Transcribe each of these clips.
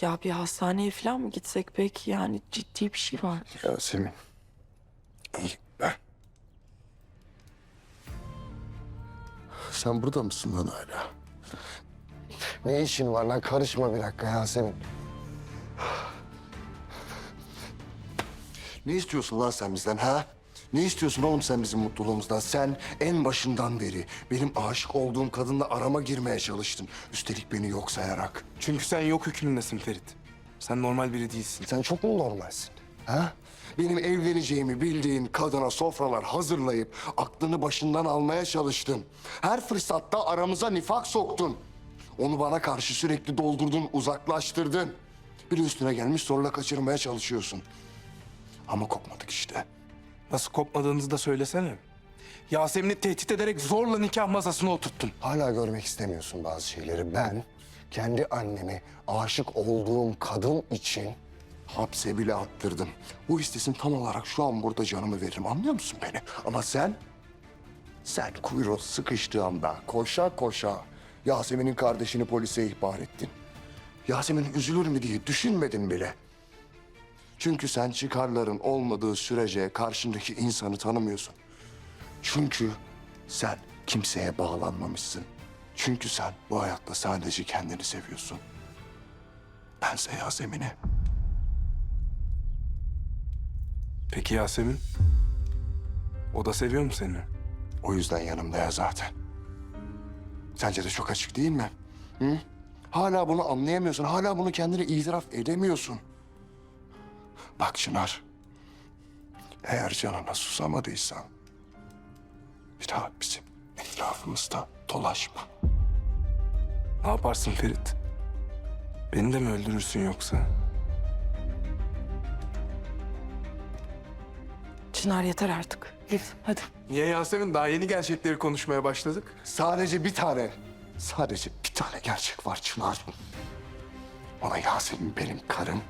Ya bir hastaneye falan mı gitsek peki? Yani ciddi bir şey var. Yasemin. İyi ben. Sen burada mısın lan hala? Ne işin var lan? Karışma bir dakika Yasemin. Ne istiyorsun lan sen bizden ha? Ne istiyorsun oğlum sen bizim mutluluğumuzdan? Sen en başından beri benim aşık olduğum kadınla arama girmeye çalıştın. Üstelik beni yok sayarak. Çünkü sen yok hükmündesin Ferit. Sen normal biri değilsin. Sen çok mu normalsin? Ha? Benim evleneceğimi bildiğin kadına sofralar hazırlayıp aklını başından almaya çalıştın. Her fırsatta aramıza nifak soktun. Onu bana karşı sürekli doldurdun, uzaklaştırdın. Bir üstüne gelmiş zorla kaçırmaya çalışıyorsun. Ama kopmadık işte. Nasıl kopmadığınızı da söylesene. Yasemin'i tehdit ederek zorla nikah masasına oturttun. Hala görmek istemiyorsun bazı şeyleri. Ben kendi annemi aşık olduğum kadın için Hapse bile attırdım. Bu istesin tam olarak şu an burada canımı veririm. Anlıyor musun beni? Ama sen... Sen kuyruğu sıkıştığı anda koşa koşa Yasemin'in kardeşini polise ihbar ettin. Yasemin üzülür mü diye düşünmedin bile. Çünkü sen çıkarların olmadığı sürece karşındaki insanı tanımıyorsun. Çünkü sen kimseye bağlanmamışsın. Çünkü sen bu hayatta sadece kendini seviyorsun. Bense Yasemin'i. Peki Yasemin? O da seviyor mu seni? O yüzden yanımda ya zaten. Sence de çok açık değil mi? Hı? Hala bunu anlayamıyorsun. Hala bunu kendine itiraf edemiyorsun. Bak Çınar. Eğer canına susamadıysan... ...bir daha bizim etrafımızda dolaşma. Ne yaparsın Ferit? Beni de mi öldürürsün yoksa? Çınar yeter artık. Git hadi. Niye Yasemin? Daha yeni gerçekleri konuşmaya başladık. Sadece bir tane, sadece bir tane gerçek var Çınar. Ona Yasemin benim karım.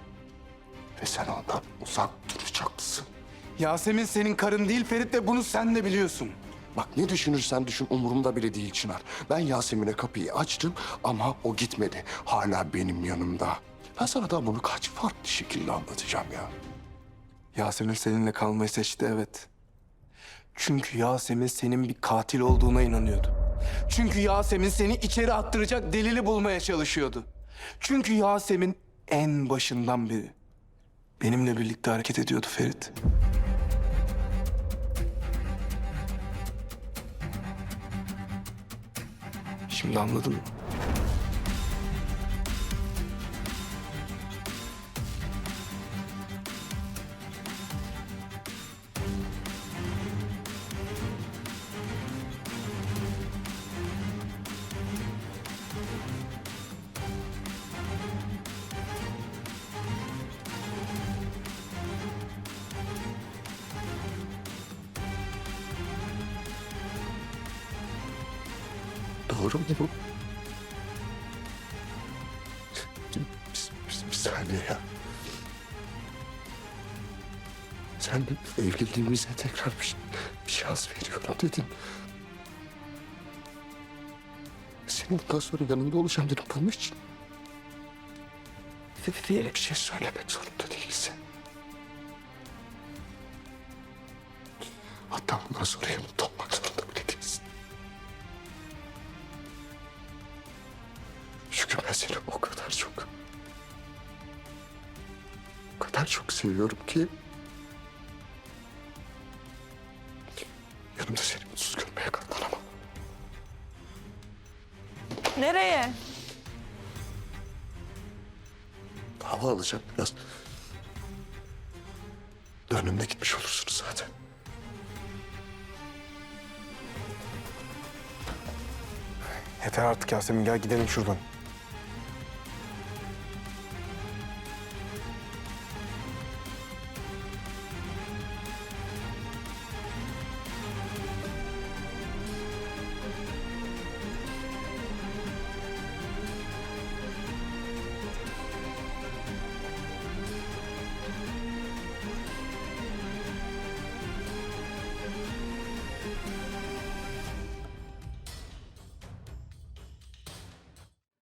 Ve sen ondan uzak duracaksın. Yasemin senin karın değil Ferit ve bunu sen de biliyorsun. Bak ne düşünürsen düşün umurumda bile değil Çınar. Ben Yasemin'e kapıyı açtım ama o gitmedi. Hala benim yanımda. Ben sana da bunu kaç farklı şekilde anlatacağım ya. Yasemin seninle kalmayı seçti evet. Çünkü Yasemin senin bir katil olduğuna inanıyordu. Çünkü Yasemin seni içeri attıracak delili bulmaya çalışıyordu. Çünkü Yasemin en başından beri benimle birlikte hareket ediyordu Ferit. Şimdi anladın mı? Doğru mu bu? Bir, bir, bir saniye ya. Sen evliliğimize tekrar bir, bir şans veriyorum dedin. Senin bundan sonra yanında olacağım dedim bunun için. Bir şey söylemek zorunda değilsin. Hatta bundan sonra yanımda ben seni o kadar çok... O kadar çok seviyorum ki... Yanımda seni mutsuz görmeye katlanamam. Nereye? Hava alacağım biraz. Dönümde gitmiş olursunuz zaten. Yeter artık Yasemin gel gidelim şuradan.